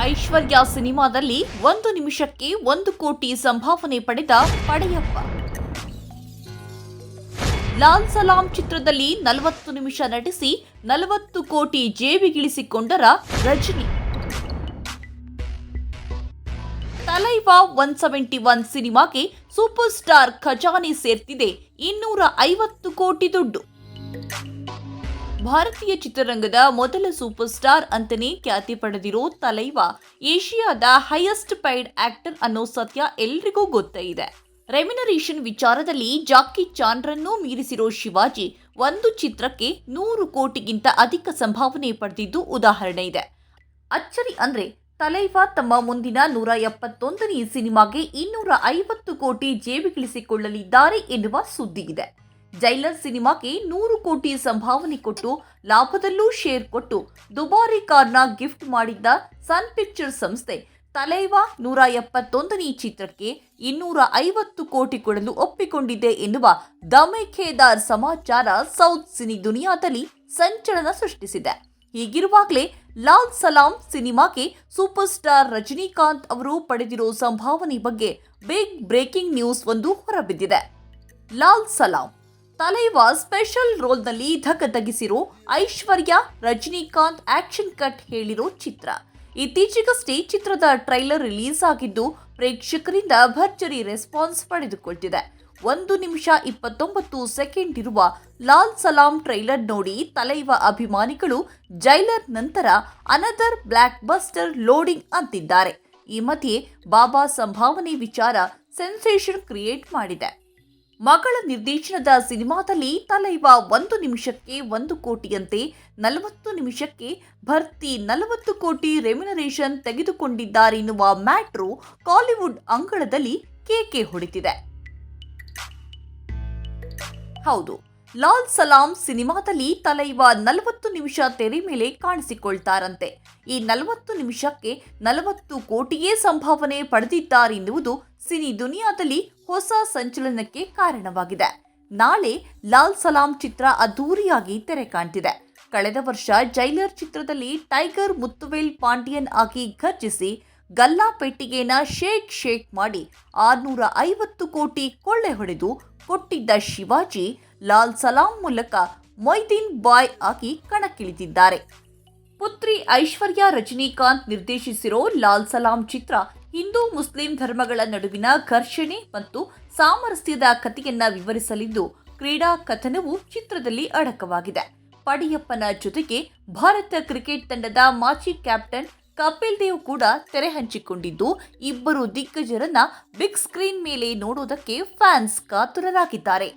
ಐಶ್ವರ್ಯ ಸಿನಿಮಾದಲ್ಲಿ ಒಂದು ನಿಮಿಷಕ್ಕೆ ಒಂದು ಕೋಟಿ ಸಂಭಾವನೆ ಪಡೆದ ಪಡೆಯಪ್ಪ. ಲಾಲ್ ಸಲಾಂ ಚಿತ್ರದಲ್ಲಿ ನಲವತ್ತು ನಿಮಿಷ ನಟಿಸಿ ನಲವತ್ತು ಕೋಟಿ ಜೇಬಿಗಿಳಿಸಿಕೊಂಡರ Rajini. Thalaiva one seventy one ಸಿನಿಮಾಗೆ ಸೂಪರ್ ಸ್ಟಾರ್ ಖಜಾನೆ ಸೇರ್ತಿದೆ ಇನ್ನೂರ ಐವತ್ತು ಕೋಟಿ ದುಡ್ಡು. ಭಾರತೀಯ ಚಿತ್ರರಂಗದ ಮೊದಲ ಸೂಪರ್ ಸ್ಟಾರ್ ಅಂತಲೇ ಖ್ಯಾತಿ ಪಡೆದಿರೋ ತಲೈವ ಏಷ್ಯಾದ ಹೈಯೆಸ್ಟ್ ಪೈಡ್ ಆಕ್ಟರ್ ಅನ್ನೋ ಸತ್ಯ ಎಲ್ರಿಗೂ ಗೊತ್ತೇ ಇದೆ. ರೆಮ್ಯುನರೇಷನ್ ವಿಚಾರದಲ್ಲಿ ಜಾಕಿ ಚಾನ್ರನ್ನೂ ಮೀರಿಸಿರೋ ಶಿವಾಜಿ ಒಂದು ಚಿತ್ರಕ್ಕೆ ನೂರು ಕೋಟಿಗಿಂತ ಅಧಿಕ ಸಂಭಾವನೆ ಪಡೆದಿದ್ದು ಉದಾಹರಣೆ ಇದೆ. ಅಚ್ಚರಿ ಅಂದ್ರೆ ತಲೈವ ತಮ್ಮ ಮುಂದಿನ ನೂರ ಎಪ್ಪತ್ತೊಂದನೇ ಸಿನಿಮಾಗೆ ಇನ್ನೂರ ಐವತ್ತು ಕೋಟಿ ಜೇಬಿಗಿಳಿಸಿಕೊಳ್ಳಲಿದ್ದಾರೆ ಎನ್ನುವ ಸುದ್ದಿ ಇದೆ. ಜೈಲರ್ ಸಿನಿಮಾಗೆ ನೂರು ಕೋಟಿ ಸಂಭಾವನೆ ಕೊಟ್ಟು ಲಾಭದಲ್ಲೂ ಶೇರ್ ಕೊಟ್ಟು ದುಬಾರಿ ಕಾರ್ನ ಗಿಫ್ಟ್ ಮಾಡಿದ್ದ ಸನ್ ಪಿಕ್ಚರ್ ಸಂಸ್ಥೆ ತಲೈವ ನೂರ ಎಪ್ಪತ್ತೊಂದನೇ ಚಿತ್ರಕ್ಕೆ ಇನ್ನೂರ ಐವತ್ತು ಕೋಟಿ ಕೊಡಲು ಒಪ್ಪಿಕೊಂಡಿದೆ ಎನ್ನುವ ದಮೇಖೇದಾರ್ ಸಮಾಚಾರ ಸೌತ್ ಸಿನಿ ದುನಿಯಾದಲ್ಲಿ ಸಂಚಲನ ಸೃಷ್ಟಿಸಿದೆ. ಹೀಗಿರುವಾಗಲೇ ಲಾಲ್ ಸಲಾಂ ಸಿನಿಮಾಗೆ ಸೂಪರ್ ಸ್ಟಾರ್ ರಜನಿಕಾಂತ್ ಅವರು ಪಡೆದಿರೋ ಸಂಭಾವನೆ ಬಗ್ಗೆ ಬಿಗ್ ಬ್ರೇಕಿಂಗ್ ನ್ಯೂಸ್ ಒಂದು ಹೊರಬಿದ್ದಿದೆ. ಲಾಲ್ ಸಲಾಂ ತಲೈವಾ ಸ್ಪೆಷಲ್ ರೋಲ್ನಲ್ಲಿ ಧಗಧಗಿಸಿರೋ ಐಶ್ವರ್ಯ ರಜನಿಕಾಂತ್ ಆಕ್ಷನ್ ಕಟ್ ಹೇಳಿರೋ ಚಿತ್ರ. ಇತ್ತೀಚೆಗಷ್ಟೇ ಚಿತ್ರದ ಟ್ರೈಲರ್ ರಿಲೀಸ್ ಆಗಿದ್ದು ಪ್ರೇಕ್ಷಕರಿಂದ ಭರ್ಜರಿ ರೆಸ್ಪಾನ್ಸ್ ಪಡೆದುಕೊಳ್ತಿದೆ. ಒಂದು ನಿಮಿಷ ಇಪ್ಪತ್ತೊಂಬತ್ತು ಸೆಕೆಂಡ್ ಇರುವ ಲಾಲ್ ಸಲಾಂ ಟ್ರೈಲರ್ ನೋಡಿ ತಲೈವ ಅಭಿಮಾನಿಗಳು ಜೈಲರ್ ನಂತರ ಅನದರ್ ಬ್ಲ್ಯಾಕ್ ಬಸ್ಟರ್ ಲೋಡಿಂಗ್ ಅಂತಿದ್ದಾರೆ. ಈ ಮಧ್ಯೆ ಬಾಬಾ ಸಂಭಾವನೆ ವಿಚಾರ ಸೆನ್ಸೇಷನ್ ಕ್ರಿಯೇಟ್ ಮಾಡಿದೆ. ಮಗಳ ನಿರ್ದೇಶನದ ಸಿನಿಮಾದಲ್ಲಿ ತಲೈವ ಒಂದು ನಿಮಿಷಕ್ಕೆ ಒಂದು ಕೋಟಿಯಂತೆ ನಲವತ್ತು ನಿಮಿಷಕ್ಕೆ ಭರ್ತಿ ನಲವತ್ತು ಕೋಟಿ ರೆಮ್ಯುನರೇಷನ್ ತೆಗೆದುಕೊಂಡಿದ್ದಾರೆನ್ನುವ ಮ್ಯಾಟ್ರು ಕಾಲಿವುಡ್ ಅಂಗಳದಲ್ಲಿ ಕೇಕೆ ಹೊಡಿತಿದೆ. ಹೌದು, ಲಾಲ್ ಸಲಾಂ ಸಿನಿಮಾದಲ್ಲಿ ತಲೈವ ನಲವತ್ತು ನಿಮಿಷ ತೆರೆ ಮೇಲೆ ಕಾಣಿಸಿಕೊಳ್ತಾರಂತೆ. ಈ ನಲವತ್ತು ನಿಮಿಷಕ್ಕೆ ನಲವತ್ತು ಕೋಟಿಯೇ ಸಂಭಾವನೆ ಪಡೆದಿದ್ದಾರೆನ್ನುವುದು ಸಿನಿ ದುನಿಯಾದಲ್ಲಿ ಹೊಸ ಸಂಚಲನಕ್ಕೆ ಕಾರಣವಾಗಿದೆ. ನಾಳೆ ಲಾಲ್ ಸಲಾಂ ಚಿತ್ರ ಅದ್ಧೂರಿಯಾಗಿ ತೆರೆ ಕಾಣ್ತಿದೆ. ಕಳೆದ ವರ್ಷ ಜೈಲರ್ ಚಿತ್ರದಲ್ಲಿ ಟೈಗರ್ ಮುತ್ತುವೇಲ್ ಪಾಂಡಿಯನ್ ಆಗಿ ಘರ್ಜಿಸಿ ಗಲ್ಲಾ ಪೆಟ್ಟಿಗೆನ ಶೇಕ್ ಶೇಕ್ ಮಾಡಿ ಆರ್ನೂರ ಐವತ್ತು ಕೋಟಿ ಕೊಳ್ಳೆ ಹೊಡೆದು ಕೊಟ್ಟಿದ್ದ ಶಿವಾಜಿ ಲಾಲ್ ಸಲಾಂ ಮೂಲಕ ಮೊಯ್ದೀನ್ ಬಾಯ್ ಆಗಿ ಕಣಕ್ಕಿಳಿದಿದ್ದಾರೆ. ಪುತ್ರಿ ಐಶ್ವರ್ಯ ರಜನಿಕಾಂತ್ ನಿರ್ದೇಶಿಸಿರೋ ಲಾಲ್ ಸಲಾಂ ಚಿತ್ರ ಹಿಂದೂ ಮುಸ್ಲಿಂ ಧರ್ಮಗಳ ನಡುವಿನ ಘರ್ಷಣೆ ಮತ್ತು ಸಾಮರಸ್ಯದ ಕಥೆಯನ್ನ ವಿವರಿಸಲಿದ್ದು, ಕ್ರೀಡಾ ಕಥನವು ಚಿತ್ರದಲ್ಲಿ ಅಡಕವಾಗಿದೆ. ಪಡಿಯಪ್ಪನ ಜೊತೆಗೆ ಭಾರತ ಕ್ರಿಕೆಟ್ ತಂಡದ ಮಾಜಿ ಕ್ಯಾಪ್ಟನ್ ಕಪಿಲ್ ದೇವ್ ಕೂಡ ತೆರೆ ಹಂಚಿಕೊಂಡಿದ್ದು, ಇಬ್ಬರು ದಿಗ್ಗಜರನ್ನ ಬಿಗ್ ಸ್ಕ್ರೀನ್ ಮೇಲೆ ನೋಡೋದಕ್ಕೆ ಫ್ಯಾನ್ಸ್ ಕಾತುರರಾಗಿದ್ದಾರೆ.